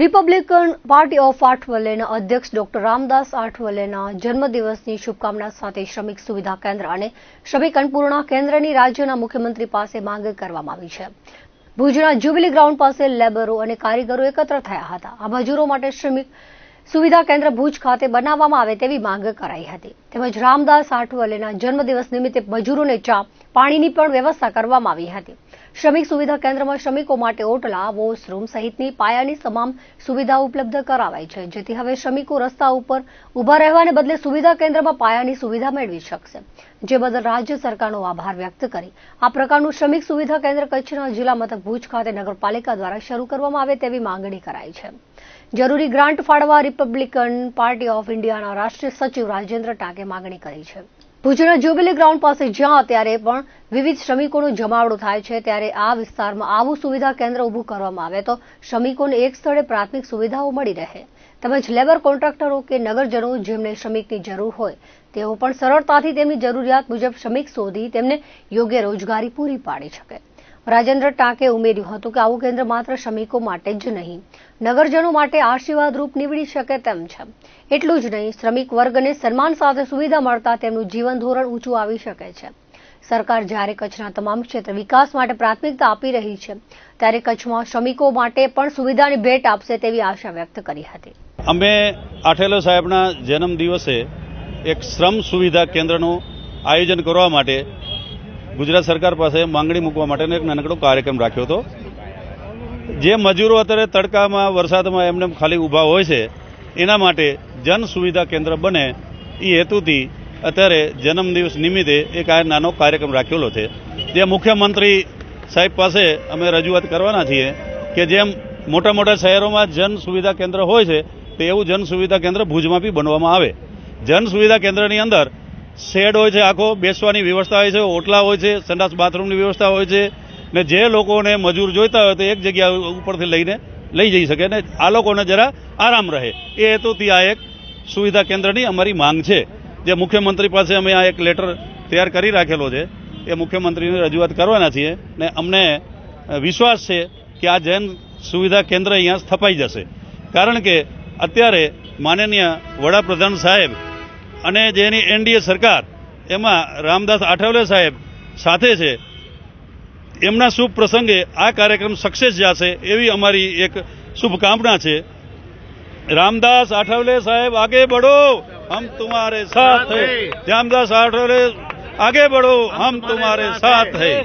Republican party of આઠવલેના અધ્યક્ષ doctor Ramdas આઠવલેના જન્મદિવસની શુભકામના સાથે શ્રમિક સુવિધા કેન્દ્ર અને શ્રમિક અન્નપૂર્ણા કેન્દ્રની રાજ્યના મુખ્યમંત્રી પાસે માંગ કરવામાં આવી છે. ભુજના જ્યુબિલી ગ્રાઉન્ડ પાસે લેબરો અને કારીગરો એકત્ર થયા હતા. આ મજૂરો માટે શ્રમિક સુવિધા કેન્દ્ર ભુજ ખાતે બનાવવામાં આવે તેવી માંગ કરાઈ હતી. તેમજ રામદાસ આઠવલેના જન્મદિવસ નિમિત્તે મજૂરોને ચા, પાણીની પણ વ્યવસ્થા કરવામાં આવી હતી. શ્રમિક સુવિધા કેન્દ્રમાં શ્રમિકો માટે ઓટલા, વોશરૂમ સહિતની પાયાની તમામ સુવિધાઓ ઉપલબ્ધ કરાવાઈ છે, જેથી હવે શ્રમિકો રસ્તા ઉપર ઊભા રહેવાને બદલે સુવિધા કેન્દ્રમાં પાયાની સુવિધા મેળવી શકશે. જે બદલ રાજ્ય સરકારનો આભાર વ્યક્ત કરી આ પ્રકારનું શ્રમિક સુવિધા કેન્દ્ર કચ્છના જિલ્લા મથક ભુજ ખાતે નગરપાલિકા દ્વારા શરૂ કરવામાં આવે તેવી માંગણી કરાઈ છે. જરૂરી ગ્રાન્ટ ફાળવા રિપબ્લિકન પાર્ટી ઓફ ઇન્ડિયાના રાષ્ટ્રીય સચિવ રાજેન્દ્ર ટાંકે માંગણી કરી છે. ભુજના જ્યુબિલી ગ્રાઉન્ડ પાસે જ્યાં અત્યારે પણ વિવિધ શ્રમિકોનો જમાવડો થાય છે, ત્યારે આ વિસ્તારમાં આવું સુવિધા કેન્દ્ર ઊભું કરવામાં આવે તો શ્રમિકોને એક સ્થળે પ્રાથમિક સુવિધાઓ મળી રહે. તેમજ લેબર કોન્ટ્રાક્ટરો કે નગરજનો જેમને શ્રમિકની જરૂર હોય, તેઓ પણ સરળતાથી તેમની જરૂરિયાત મુજબ શ્રમિક શોધી તેમને યોગ્ય રોજગારી પૂરી પાડી શકે. રાજેન્દ્ર ટાંકે ઉમેર્યું હતું કે આવું કેન્દ્ર માત્ર શ્રમિકો માટે જ નહીં, નગરજનો માટે આશીર્વાદરૂપ નીવડી શકે તેમ છે. એટલું જ નહીં, શ્રમિક વર્ગને સન્માન સાથે સુવિધા મળતા તેમનું જીવન ધોરણ ઊંચું આવી શકે છે. સરકાર જ્યારે કચ્છના તમામ ક્ષેત્ર વિકાસ માટે પ્રાથમિકતા આપી રહી છે, ત્યારે કચ્છમાં શ્રમિકો માટે પણ સુવિધાની ભેટ આપશે તેવી આશા વ્યક્ત કરી હતી. અમે આઠેલો સાહેબના જન્મ દિવસે એક શ્રમ સુવિધા કેન્દ્રનું આયોજન કરવા માટે ગુજરાત સરકાર પાસે માંગણી મૂકવા માટેનો એક નાનકડો કાર્યક્રમ રાખ્યો હતો. જે મજૂરો અત્યારે તડકામાં, વરસાદમાં એમને ખાલી ઊભા હોય છે, એના માટે જન સુવિધા કેન્દ્ર બને એ હેતુથી અત્યારે જન્મદિવસ નિમિત્તે એક આ નાનો કાર્યક્રમ રાખેલો છે. જે મુખ્યમંત્રી સાહેબ પાસે અમે રજૂઆત કરવાના છીએ કે જેમ મોટા મોટા શહેરોમાં જન સુવિધા કેન્દ્ર હોય છે, તો એવું જન સુવિધા કેન્દ્ર ભુજમાં બી બનવામાં આવે. જન સુવિધા કેન્દ્રની અંદર શેડ હોય છે, આખો બેસવાની વ્યવસ્થા હોય છે, ઓટલા હોય છે, સંડાસ બાથરૂમની વ્યવસ્થા હોય છે, ને જે લોકોને મજૂર જોઈતા હોય તો એક જગ્યા ઉપરથી લઈને લઈ જઈ શકે ને આ લોકોને જરા આરામ રહે. એ હેતુથી આ એક સુવિધા કેન્દ્રની અમારી માંગ છે. જે મુખ્યમંત્રી પાસે અમે આ એક લેટર તૈયાર કરી રાખેલો છે. એ મુખ્યમંત્રીને રજૂઆત કરવાના છીએ ને અમને વિશ્વાસ છે કે આ જૈન સુવિધા કેન્દ્ર અહીંયા સ્થપાઈ જશે. કારણ કે અત્યારે માનનીય વડાપ્રધાન સાહેબ અને જેની એનડીએ સરકાર એમાં રામદાસ આઠવલે સાહેબ સાથે છે, એમના શુભ પ્રસંગે આ કાર્યક્રમ સક્સેસ જશે એવી અમારી એક શુભકામના છે. રામદાસ આઠવલે સાહેબ, આગે બઢો, હમ તુમારે સાથ હૈ. રામદાસ આઠવલે, આગે બઢો, હમ તુમારે સાથ હૈ.